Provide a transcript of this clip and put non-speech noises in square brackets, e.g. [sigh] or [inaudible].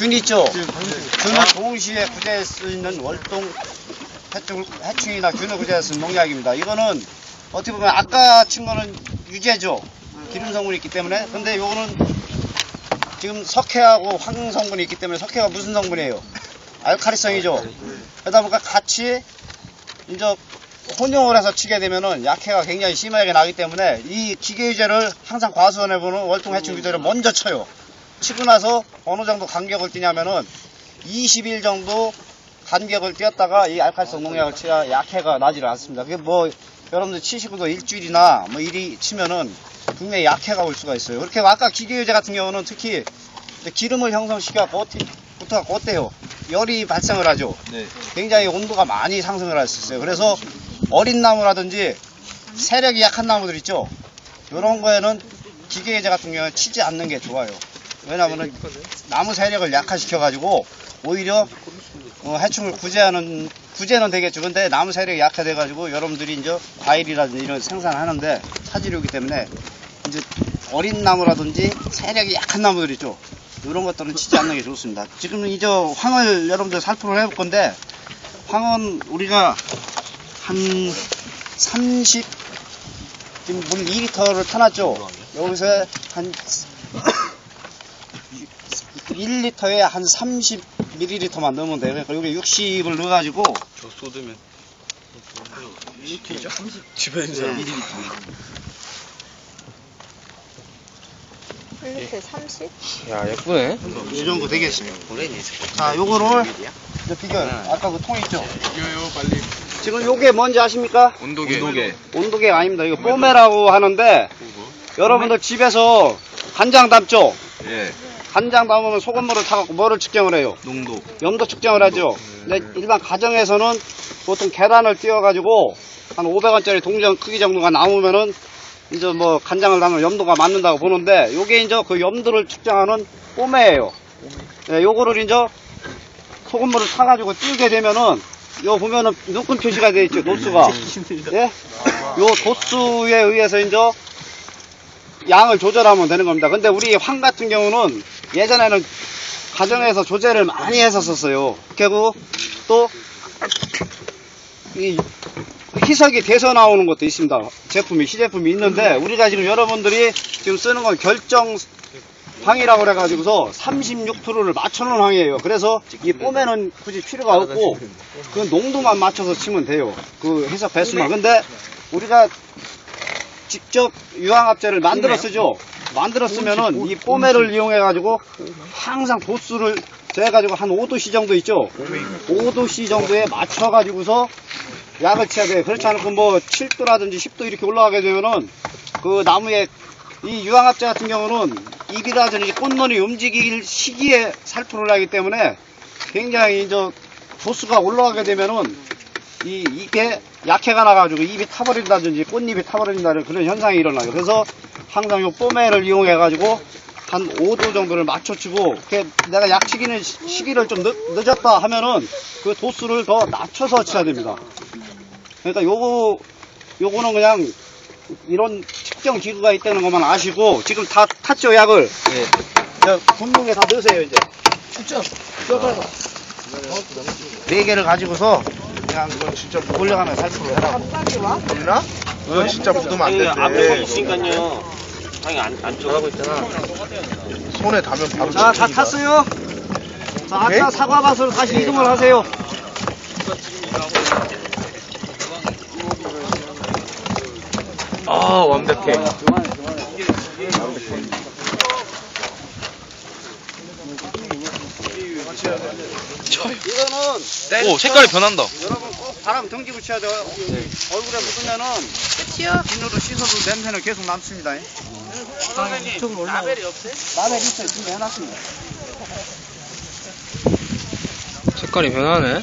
균 있죠? 균은 동시에 구제할 수 있는 월동 해충, 해충이나 균을 구제할 수 있는 농약입니다. 이거는 어떻게 보면 아까 친 거는 유제죠. 기름 성분이 있기 때문에. 근데 요거는 지금 석회하고 황 성분이 있기 때문에 석회가 무슨 성분이에요? 알카리성이죠. 그러다 보니까 같이 이제 혼용을 해서 치게 되면은 약해가 굉장히 심하게 나기 때문에 이 기계 유제를 항상 과수원에 보는 월동 해충 유제를 먼저 쳐요. 치고 나서 어느 정도 간격을 뛰냐면은 20일 정도 간격을 뛰었다가 이 알칼리성 농약을 치야 약해가 나지를 않습니다. 그게 뭐 여러분들 치시고도 일주일이나 뭐 일이 치면은 분명히 약해가 올 수가 있어요. 그렇게 아까 기계유제 같은 경우는 특히 기름을 형성시켜갖고 부터가 곧대요. 열이 발생을 하죠. 네. 굉장히 온도가 많이 상승을 할 수 있어요. 그래서 어린 나무라든지 세력이 약한 나무들 있죠. 이런 거에는 기계제제 같은 경우는 치지 않는 게 좋아요. 왜냐하면 나무 세력을 약화시켜가지고 오히려 어, 해충을 구제하는 구제는 되겠죠. 근데 나무 세력이 약화돼가지고 여러분들이 이제 과일이라든지 이런 생산하는데 차질이 오기 때문에 이제 어린 나무라든지 세력이 약한 나무들 있죠. 이런 것들은 치지 않는 게 좋습니다. 지금 이제 황을 여러분들 살포를 해볼 건데 황은 우리가 한 30, 지금 물 2리터를 타놨죠? 여기서 한 1리터에 한 30ml만 넣으면 돼요. 그러니까 여기 60을 넣어가지고 저 쏟으면. 주변에서 네. 1일 1리터에 30? 야 예쁘네 이 정도 되겠어요. 자, 요거를 이제 비결. 아까 그 통 있죠? 이거요 빨리. 지금 요게 뭔지 아십니까? 온도계. 온도계. 온도계가 아닙니다. 이거 뽀메라고 하는데 여러분들 집에서 간장 담죠? 예. 간장 담으면 소금물을 타갖고 뭐를 측정을 해요? 농도. 염도 측정을 하죠. 근데 일반 가정에서는 보통 계란을 띄워가지고 한 500원짜리 동전 크기 정도가 나오면은 이제 뭐 간장을 담으면 염도가 맞는다고 보는데 요게 이제 그 염도를 측정하는 뽀매예요. 예, 요거를 이제 소금물을 타가지고 띄우게 되면은 요 보면은 눈금 표시가 되어 있죠. 도수가. [laughs] 예? 요 도수에 의해서 이제 양을 조절하면 되는 겁니다. 근데 우리 황 같은 경우는 예전에는 가정에서 조제를 많이 했었어요. 그리고 또, 이 희석이 돼서 나오는 것도 있습니다. 제품이, 시제품이 있는데, 우리가 지금 여러분들이 지금 쓰는 건 결정 황이라고 그래가지고서 36%를 맞춰놓은 황이에요. 그래서 이 뽀매는 굳이 필요가 없고, 그 농도만 맞춰서 치면 돼요. 그 해석 배수만. 근데 우리가 직접 유황합제를 만들어 쓰죠. 만들어 쓰면은 이 뽀매를 이용해 가지고 항상 도수를 재해 가지고 한 5도씨 정도 있죠. 5도씨 정도에 맞춰 가지고서 약을 쳐야 돼요. 그렇지 않고 뭐 7도라든지 10도 이렇게 올라가게 되면은 그 나무에 이 유황합제 같은 경우는 잎이라든지 꽃눈이 움직일 시기에 살포를 하기 때문에 굉장히 이제 도수가 올라가게 되면은 이 잎에 약해가 나가지고 잎이 타버린다든지 꽃잎이 타버린다는 그런 현상이 일어나요. 그래서 항상 요 뽀매를 이용해가지고 한 5도 정도를 맞춰치고 내가 약치기는 시- 시기를 좀 늦, 늦었다 하면은 그 도수를 더 낮춰서 쳐야 됩니다. 그러니까 요거 요거는 그냥 이런 측정 기구가 있다는 것만 아시고 지금 다 탔죠 약을. 예. 저 분무에 다 넣으세요 이제. 진짜 네 개를 가지고서 그냥 이걸 진짜 올려가면 살포를 해라. 갑자기 와? 이거 진짜 묻으면 안 앞에 거 돼. 있으니까요. 당연히 안, 안쪽 하고 있잖아. 손에 닿으면 바로 자, 다 잡힙니다. 탔어요. 자, 아까 사과밭으로 다시 이동을 하세요. 아 완벽해 이거는 오 색깔이 변한다 바람 등지 붙여야 돼요. 얼굴에 묻으면은 치워? 비누로 씻어도 냄새는 계속 남습니다. 이쪽으로 올라가. 라벨이 없어요? 라벨 있어요. 준비 해놨습니다. 색깔이 변하네